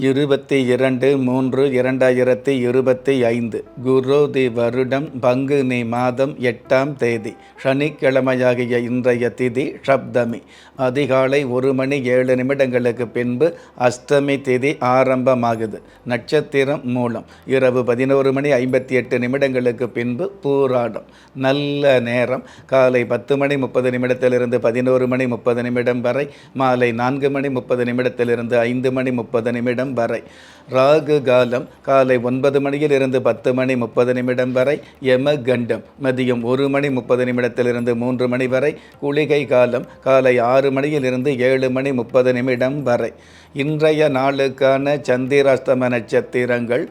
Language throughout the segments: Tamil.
இருபத்தி இரண்டு மூன்று இரண்டாயிரத்தி இருபத்தி ஐந்து. குரோதி வருடம் பங்குனி மாதம் எட்டாம் தேதி. சனிக்கிழமையாகிய இன்றைய திதி சப்தமி. அதிகாலை ஒரு மணி ஏழு நிமிடங்களுக்கு பின்பு அஷ்டமி திதி ஆரம்பமாகுது. நட்சத்திரம் மூலம். இரவு பதினோரு மணி ஐம்பத்தி எட்டு நிமிடங்களுக்கு பின்பு பூராடம். நல்ல நேரம். காலை பத்து மணி முப்பது நிமிடத்திலிருந்து பதினோரு மணி முப்பது நிமிடம் வரை. மாலை நான்கு மணி முப்பது நிமிடத்திலிருந்து ஐந்து மணி முப்பது நிமிடம் வரை. ராகு காலம் காலை ஒன்பது மணியிலிருந்து பத்து மணி முப்பது நிமிடம் வரை. யம கண்டம் மதியம் ஒரு மணி முப்பது நிமிடத்திலிருந்து மூன்று மணி வரை. குளிகை காலம் காலை ஆறு மணியிலிருந்து ஏழு மணி முப்பது நிமிடம் வரை. இன்றைய நாளுக்கான சந்திராஸ்தம நட்சத்திரங்கள்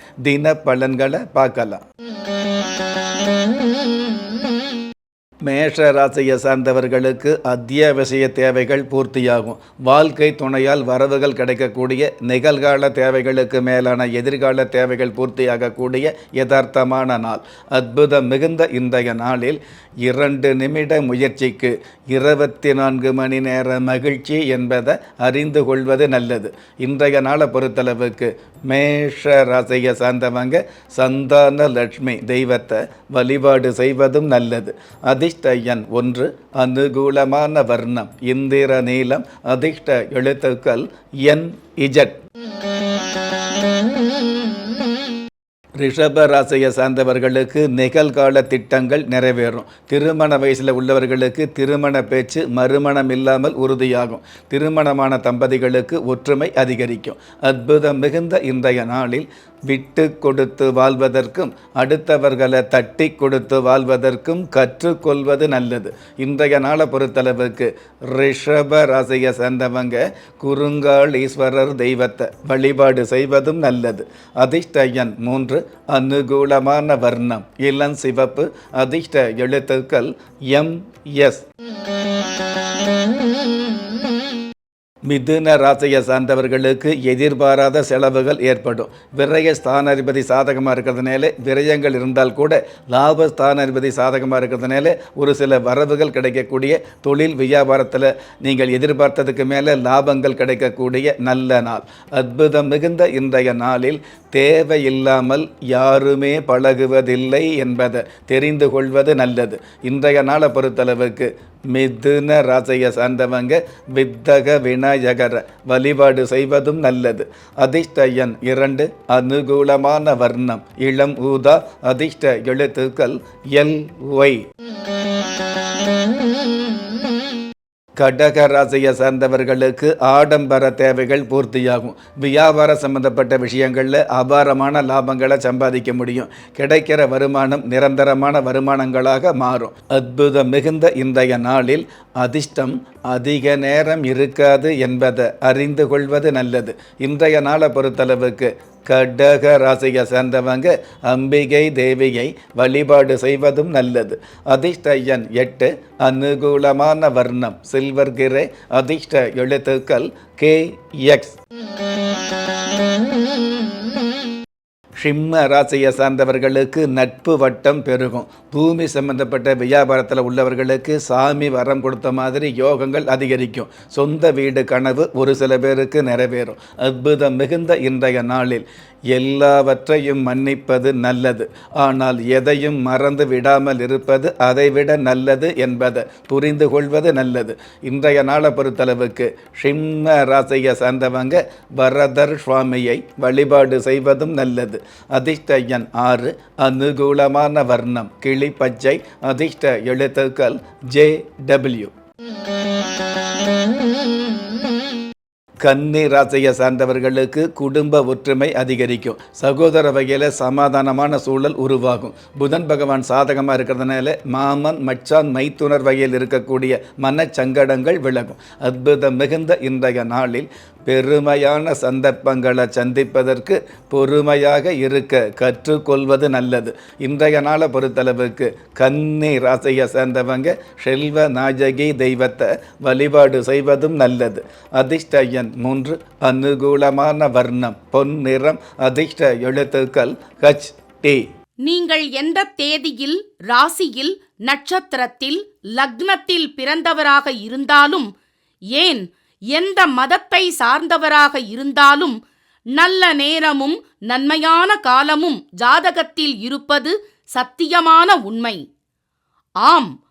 தின பலன்களை பார்க்கலாம். மேஷ ராசியை சார்ந்தவர்களுக்கு அத்தியாவசிய தேவைகள் பூர்த்தியாகும். வாழ்க்கை துணையால் வரவுகள் கிடைக்கக்கூடிய நிகழ்கால தேவைகளுக்கு மேலான எதிர்கால தேவைகள் பூர்த்தியாகக்கூடிய யதார்த்தமான நாள். அற்புதம் மிகுந்த இன்றைய நாளில் இரண்டு நிமிட முயற்சிக்கு இருபத்தி நான்கு மணி நேர மகிழ்ச்சி என்பதை அறிந்து கொள்வது நல்லது. இன்றைய நாளை பொறுத்தளவுக்கு மேஷ ராசியை சார்ந்தவங்க சந்தான லட்சுமி தெய்வத்தை வழிபாடு செய்வதும் நல்லது. அதி அதிஷ்டயன் ஒன்று அனுகூலமான வர்ணம் இந்திர நீளம் அதிர்ஷ்ட எழுத்துக்கள் என் இஜட். ரிஷப ராசியை சார்ந்தவர்களுக்கு நிகழ்கால திட்டங்கள் நிறைவேறும். திருமண வயசில் உள்ளவர்களுக்கு திருமண பேச்சு மறுமணம் இல்லாமல் உறுதியாகும். திருமணமான தம்பதிகளுக்கு ஒற்றுமை அதிகரிக்கும். அற்புதம் மிகுந்த இன்றைய நாளில் விட்டு கொடுத்து வாழ்வதற்கும் அடுத்தவர்களை தட்டி கொடுத்து வாழ்வதற்கும் கற்றுக்கொள்வது நல்லது. இன்றைய நாளை பொறுத்தளவுக்கு ரிஷப ராசியை சேர்ந்தவங்க குறுங்கால் ஈஸ்வரர் தெய்வத்தை வழிபாடு செய்வதும் நல்லது. அதிர்ஷ்டயன் மூன்று அனுகூலமான வர்ணம் இளம் சிவப்பு அதிர்ஷ்ட எழுத்துக்கள் எம் எஸ். மிதுன ராசியை சார்ந்தவர்களுக்கு எதிர்பாராத செலவுகள் ஏற்படும். விரய ஸ்தானாதிபதி சாதகமாக இருக்கிறதுனால விரயங்கள் இருந்தால் கூட லாப ஸ்தானாதிபதி சாதகமாக இருக்கிறதுனால ஒரு சில வரவுகள் கிடைக்கக்கூடிய தொழில் வியாபாரத்தில் நீங்கள் எதிர்பார்த்ததுக்கு மேலே லாபங்கள் கிடைக்கக்கூடிய நல்ல நாள். அற்புதம் மிகுந்த இன்றைய நாளில் தேவையில்லாமல் யாருமே பழகுவதில்லை என்பதை தெரிந்து கொள்வது நல்லது. இன்றைய நாளை பொறுத்தளவுக்கு மிதுன ராசியை சார்ந்தவங்க வித்தக விநாயகர வழிபாடு செய்வதும் நல்லது. அதிர்ஷ்ட எண் இரண்டு அனுகூலமான வர்ணம். இளம் ஊதா அதிர்ஷ்ட எழுத்துக்கள் எல் ஒய். கடக ராசியை சார்ந்தவர்களுக்கு ஆடம்பர தேவைகள் பூர்த்தியாகும். வியாபார சம்பந்தப்பட்ட விஷயங்களில் அபாரமான லாபங்களை சம்பாதிக்க முடியும். கிடைக்கிற வருமானம் நிரந்தரமான வருமானங்களாக மாறும். அற்புதம் மிகுந்த இன்றைய நாளில் அதிர்ஷ்டம் அதிக நேரம் இருக்காது என்பதை அறிந்து கொள்வது நல்லது. இன்றைய நாளை பொறுத்தளவுக்கு கடக ராசியை சேர்ந்தவங்க அம்பிகை தேவியை வழிபாடு செய்வதும் நல்லது. அதிர்ஷ்டயன் எட்டு அனுகூலமான வர்ணம் சில்வர் கிரே அதிர்ஷ்ட எழுத்துக்கள் கே எக்ஸ். சிம்ம ராசியை சார்ந்தவர்களுக்கு நட்பு வட்டம் பெருகும். பூமி சம்பந்தப்பட்ட வியாபாரத்தில் உள்ளவர்களுக்கு சாமி வரம் கொடுத்த மாதிரி யோகங்கள் அதிகரிக்கும். சொந்த வீடு கனவு ஒரு சில பேருக்கு நிறைவேறும். அற்புதம் மிகுந்த இன்றைய நாளில். எல்லாவற்றையும் மன்னிப்பது நல்லது. ஆனால் எதையும் மறந்து விடாமல் இருப்பது அதைவிட நல்லது என்பதை புரிந்து கொள்வது நல்லது. இன்றைய நாளை பொறுத்தளவுக்கு சிம்ம ராசியை சார்ந்தவங்க வரதர் சுவாமியை வழிபாடு செய்வதும் நல்லது. அதிர்ஷ்ட எண் ஆறு அனுகூலமான வர்ணம் கிளி பச்சை அதிர்ஷ்ட எழுத்துக்கள் ஜே டபிள்யூ. கன்னி ராசியை சார்ந்தவர்களுக்கு குடும்ப ஒற்றுமை அதிகரிக்கும். சகோதர வகையில் சமாதானமான சூழல் உருவாகும். புதன் பகவான் சாதகமாக இருக்கிறதுனால மாமன் மச்சான் மைத்துனர் வகையில் இருக்கக்கூடிய மனச்சங்கடங்கள் விலகும். அற்புதம் மிகுந்த இன்றைய நாளில் பெருமையான சந்தர்ப்பங்களை சந்திப்பதற்கு பொறுமையாக இருக்க கற்றுக்கொள்வது நல்லது. இன்றைய நாளை பொறுத்தளவுக்கு கன்னி ராசியை சேர்ந்தவங்க செல்வ நாஜகி தெய்வத்தை வழிபாடு செய்வதும் நல்லது. அதிர்ஷ்டயன் மூன்று அனுகூலமான வர்ணம் பொன் நிறம் அதிர்ஷ்ட எழுத்துக்கள் ஹச் டி நீங்கள் எந்த தேதியில் ராசியில் நட்சத்திரத்தில் லக்னத்தில் பிறந்தவராக இருந்தாலும் ஏன் எந்த மதத்தை சார்ந்தவராக இருந்தாலும் நல்ல நேரமும் நன்மையான காலமும் ஜாதகத்தில் இருப்பது சத்தியமான உண்மை. ஆம்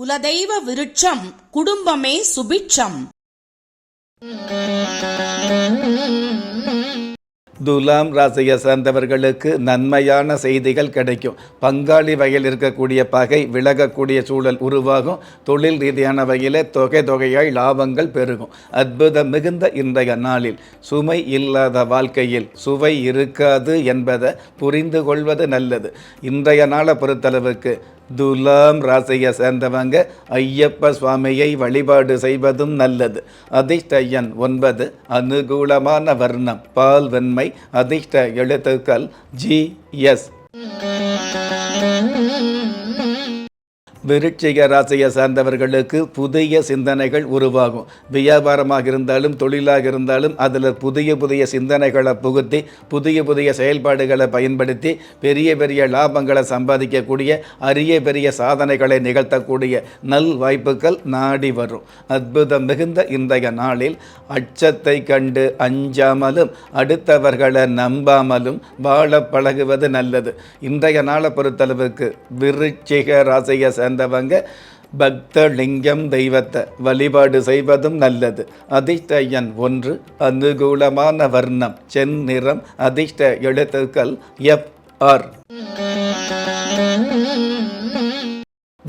குலதெய்வ விருட்சம் குடும்பமே சுபிட்சம். துலாம் ராசியை சார்ந்தவர்களுக்கு நன்மையான செய்திகள் கிடைக்கும். பங்காளி வகையில் இருக்கக்கூடிய பகை விலகக்கூடிய சூழல் உருவாகும். தொழில் ரீதியான வகையில் தொகை தொகையாய் லாபங்கள் பெருகும். அற்புதம் மிகுந்த இன்றைய நாளில். சுமை இல்லாத வாழ்க்கையில் சுவை இருக்காது என்பதை புரிந்து கொள்வது நல்லது. இன்றைய நாளை பொறுத்தளவுக்கு துலாம் ராசியை சேர்ந்தவங்க ஐயப்ப சுவாமியை வழிபாடு செய்வதும் நல்லது. அதிர்ஷ்ட எண் ஒன்பது அனுகூலமான வர்ணம் பால் வெண்மை அதிர்ஷ்ட எழுத்துக்கள் ஜி எஸ். விருட்சிக ராசியை சார்ந்தவர்களுக்கு புதிய சிந்தனைகள் உருவாகும். வியாபாரமாக இருந்தாலும் தொழிலாக இருந்தாலும் அதில் புதிய புதிய சிந்தனைகளை புகுத்தி புதிய புதிய செயல்பாடுகளை பயன்படுத்தி பெரிய பெரிய லாபங்களை சம்பாதிக்கக்கூடிய அரிய பெரிய சாதனைகளை நிகழ்த்தக்கூடிய நல் வாய்ப்புகள் நாடி வரும். அற்புதம் மிகுந்த இன்றைய நாளில் அச்சத்தை கண்டு அஞ்சாமலும் அடுத்தவர்களை நம்பாமலும் வாழ பழகுவது நல்லது. இன்றைய நாளை பொறுத்தளவுக்கு விருட்சிக ராசியை சேர்ந்தவங்க பக்தலிங்கம் தெய்வத்தை வழிபாடு செய்வதும் நல்லது. அதிர்ஷ்ட எண் ஒன்று அனுகூலமான வர்ணம் செந்நிறம் அதிர்ஷ்ட எழுத்துக்கள் எஃப் ஆர்.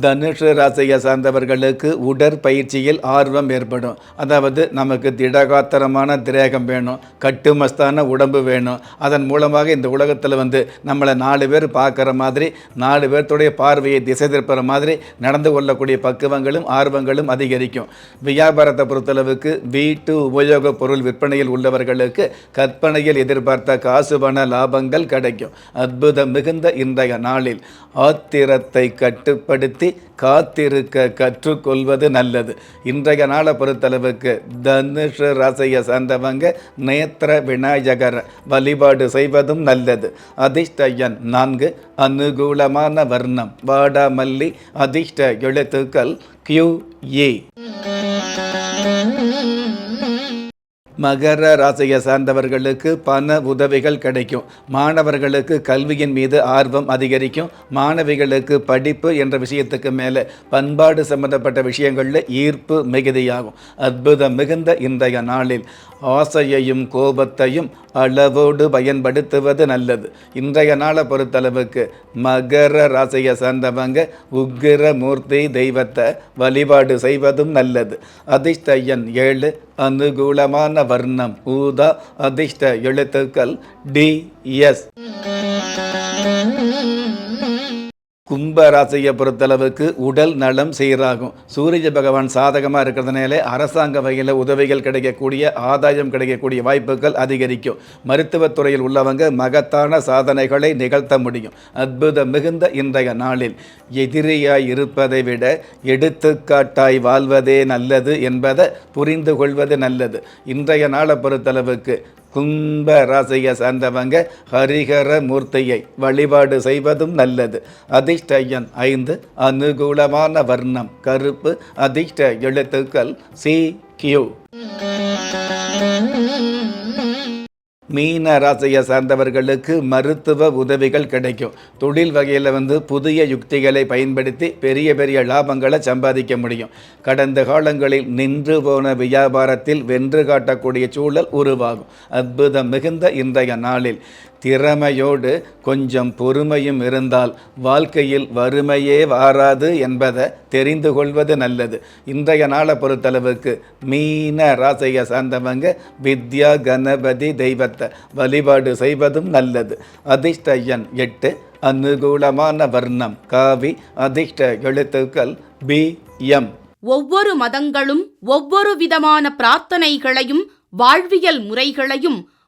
தனுஷு ராசியை சார்ந்தவர்களுக்கு உடற்பயிற்சியில் ஆர்வம் ஏற்படும். அதாவது நமக்கு திடகாத்திரமான திரேகம் வேணும் கட்டுமஸ்தான உடம்பு வேணும். அதன் மூலமாக இந்த உலகத்தில் வந்து நம்மளை நாலு பேர் பார்க்குற மாதிரி நாலு பேர்த்துடைய பார்வையை திசை திருப்புற மாதிரி நடந்து கொள்ளக்கூடிய பக்குவங்களும் ஆர்வங்களும் அதிகரிக்கும். வியாபாரத்தை பொறுத்தளவுக்கு வீட்டு உபயோக பொருள் விற்பனையில் உள்ளவர்களுக்கு கற்பனையில் எதிர்பார்த்த காசு பண லாபங்கள் கிடைக்கும். அற்புதம் மிகுந்த இன்றைய நாளில் ஆத்திரத்தை கட்டுப்படுத்தி காத்திருக்க கற்றுக்கொள்வது நல்லது. இன்றைய நாளை பொறுத்தளவுக்கு தனுஷ ராசியை சார்ந்தவங்க நேத்திர விநாயகர் வழிபாடு செய்வதும் நல்லது. அதிர்ஷ்டயன் நான்கு அனுகூலமான வர்ணம். வாடாமல்லி அதிர்ஷ்ட எழுத்துக்கள் கியூ ஏ மகர ராசியை சார்ந்தவர்களுக்கு பண உதவிகள் கிடைக்கும். மாணவர்களுக்கு கல்வியின் மீது ஆர்வம் அதிகரிக்கும். மாணவிகளுக்கு படிப்பு என்ற விஷயத்துக்கு மேலே பண்பாடு சம்பந்தப்பட்ட விஷயங்களில் ஈர்ப்பு மிகுதியாகும். அற்புதம் மிகுந்த இன்றைய நாளில் ஆசையையும் கோபத்தையும் அளவோடு பயன்படுத்துவது நல்லது. இன்றைய நாளை பொறுத்தளவுக்கு மகர ராசியை சார்ந்தவங்க உக்கிர மூர்த்தி தெய்வத்தை வழிபாடு செய்வதும் நல்லது. அதிர்ஷ்ட எண் ஏழு அனுகூலமான வர்ணம். ஊதா அதிர்ஷ்ட எழுத்துக்கள் டி எஸ். கும்ப ராசியை பொறுத்தளவுக்கு உடல் நலம் சீராகும். சூரிய பகவான் சாதகமாக இருக்கிறதுனால அரசாங்க வகையில் உதவிகள் கிடைக்கக்கூடிய ஆதாயம் கிடைக்கக்கூடிய வாய்ப்புகள் அதிகரிக்கும். மருத்துவத்துறையில் உள்ளவங்க மகத்தான சாதனைகளை நிகழ்த்த முடியும். அற்புதம் மிகுந்த இன்றைய நாளில் எதிரியாய் இருப்பதை விட எடுத்துக்காட்டாய் வாழ்வதே நல்லது என்பதை புரிந்து கொள்வது நல்லது. இன்றைய நாளை பொறுத்தளவுக்கு கும்ப ராசியை சார்ந்தவங்க ஹரிஹர மூர்த்தியை வழிபாடு செய்வதும் நல்லது. அதிர்ஷ்டயன் ஐந்து அனுகூலமான வர்ணம் கருப்பு அதிர்ஷ்ட எழுத்துக்கள் சி கியூ. மீன ராசியை சார்ந்தவர்களுக்கு மருத்துவ உதவிகள் கிடைக்கும். தொழில் வகையில் வந்து புதிய யுக்திகளை பயன்படுத்தி பெரிய பெரிய லாபங்களை சம்பாதிக்க முடியும். கடந்த காலங்களில் நின்று போன வியாபாரத்தில் வென்று காட்டக்கூடிய சூழல் உருவாகும். அற்புதம் மிகுந்த இன்றைய நாளில். திறமையோடு கொஞ்சம் பொறுமையும் இருந்தால் வாழ்க்கையில் வறுமையே வாராது என்பதை தெரிந்து கொள்வது நல்லது. இன்றைய நாளை பொறுத்தளவுக்கு மீன ராசியை சார்ந்தவங்க வித்யா கணபதி தெய்வத்தை வழிபாடு செய்வதும் நல்லது. அதிர்ஷ்ட எண் எட்டு அனுகூலமான வர்ணம். காவி அதிர்ஷ்ட எழுத்துக்கள் பி எம். ஒவ்வொரு மதங்களும் ஒவ்வொரு விதமான பிரார்த்தனைகளையும் வாழ்வியல் முறைகளையும்